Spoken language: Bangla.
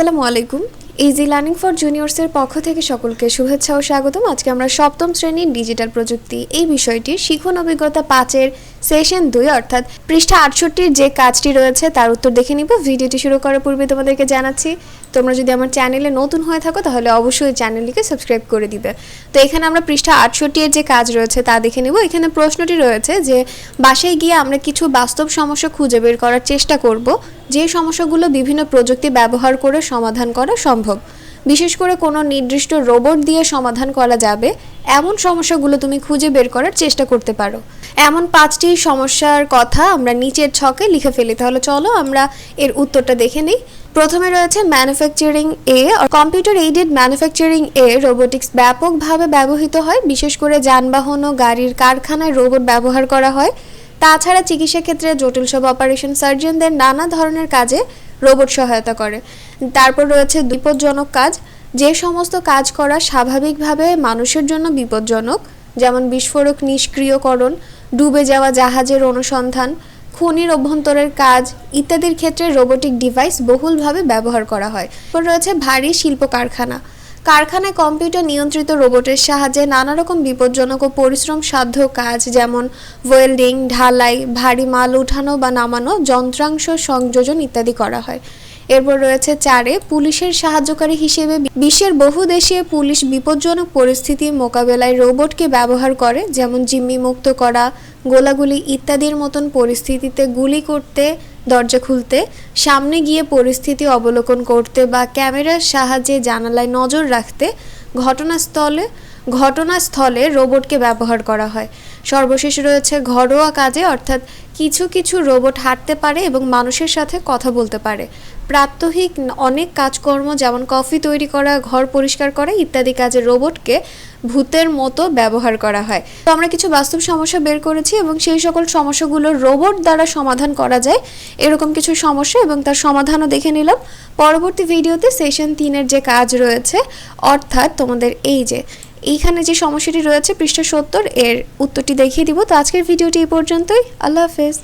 আসসালামু আলাইকুম। ইজি লার্নিং ফর জুনিয়র্সের পক্ষ থেকে সকলকে শুভেচ্ছা ও স্বাগতম। আজকে আমরা সপ্তম শ্রেণির ডিজিটাল প্রযুক্তি এই বিষয়টির শিখন অভিজ্ঞতা পাঁচের সেশন দুই, অর্থাৎ পৃষ্ঠা আটষট্টির যে কাজটি রয়েছে তার উত্তর দেখে নিব। ভিডিওটি শুরু করার পূর্বে তোমাদেরকে জানাচ্ছি, তোমরা যদি আমার চ্যানেলে নতুন হয়ে থাকো তাহলে অবশ্যই চ্যানেলটিকে সাবস্ক্রাইব করে দিবে। তো এখানে আমরা পৃষ্ঠা আটষট্টির যে কাজ রয়েছে তা দেখে নিব। এখানে প্রশ্নটি রয়েছে যে, বাসায় গিয়ে আমরা কিছু বাস্তব সমস্যা খুঁজে বের করার চেষ্টা করব। যে সমস্যাগুলো বিভিন্ন প্রযুক্তি ব্যবহার করে সমাধান করা সম্ভব। বিশেষ করে কোনো নির্দিষ্ট রোবট দিয়ে সমাধান করা যাবে, এমন সমস্যাগুলো তুমি খুঁজে বের করার চেষ্টা করতে পারো। এমন পাঁচটি সমস্যার কথা আমরা নিচের ছকে লিখে ফেলি। তাহলে চলো আমরা এর উত্তরটা দেখে নিই। প্রথমে রয়েছে ম্যানুফ্যাকচারিং এ কম্পিউটার এইডেড ম্যানুফ্যাকচারিং এ রোবোটিক্স ব্যাপকভাবে ব্যবহৃত হয়। বিশেষ করে যানবাহন ও গাড়ির কারখানায় রোবট ব্যবহার করা হয়। তাছাড়া চিকিৎসা ক্ষেত্রে জটিল সব অপারেশন সার্জনদের নানা ধরনের কাজে রোবট সহায়তা করে। তারপর রয়েছে বিপজ্জনক কাজ। যে সমস্ত কাজ করা স্বাভাবিকভাবে মানুষের জন্য বিপজ্জনক, যেমন বিস্ফোরক নিষ্ক্রিয়করণ, ডুবে যাওয়া জাহাজের অনুসন্ধান, খনির অভ্যন্তরের কাজ ইত্যাদির ক্ষেত্রে রোবোটিক ডিভাইস বহুলভাবে ব্যবহার করা হয়। রয়েছে ভারী শিল্প কারখানা কারখানায় কম্পিউটার নিয়ন্ত্রিত রোবটের সাহায্যে নানা রকম বিপজ্জনক ও পরিশ্রম সাধ্য কাজ, যেমন ওয়েল্ডিং ঢালাই, ভারী মাল উঠানো বা নামানো, যন্ত্রাংশ সংযোজন ইত্যাদি করা হয়। এরপর রয়েছে চারে পুলিশের সাহায্যকারী হিসেবে বিশ্বের বহু দেশে পুলিশ বিপজ্জনক পরিস্থিতি মোকাবেলায় রোবটকে ব্যবহার করে, যেমন জিম্মি মুক্ত করা, গোলাগুলি ইত্যাদির মতন পরিস্থিতিতে গুলি করতে দরজা খুলতে সামনে গিয়ে পরিস্থিতি অবলোকন করতে বা ক্যামেরার সাহায্যে জানালায় নজর রাখতে ঘটনাস্থলে ঘটনাস্থলে রোবটকে ব্যবহার করা হয়। সর্বশেষ রয়েছে ঘরোয়া কাজে, অর্থাৎ কিছু কিছু রোবট হাঁটতে পারে এবং মানুষের সাথে কথা বলতে পারে। প্রাত্যহিক অনেক কাজকর্ম, যেমন কফি তৈরি করা, ঘর পরিষ্কার করা ইত্যাদি কাজে রোবটকে ভূতের মতো ব্যবহার করা হয়। তো আমরা কিছু বাস্তব সমস্যা বের করেছি এবং সেই সকল সমস্যাগুলো রোবট দ্বারা সমাধান করা যায়। এরকম কিছু সমস্যা এবং তার সমাধানও দেখে নিলাম। পরবর্তী ভিডিওতে সেশন তিনের যে কাজ রয়েছে, অর্থাৎ তোমাদের এই যে এইখানে যে সমস্যাটি রয়েছে পৃষ্ঠা সত্তর, এর উত্তরটি দেখিয়ে দিব। তো আজকের ভিডিওটি এই পর্যন্তই। আল্লাহ হাফেজ।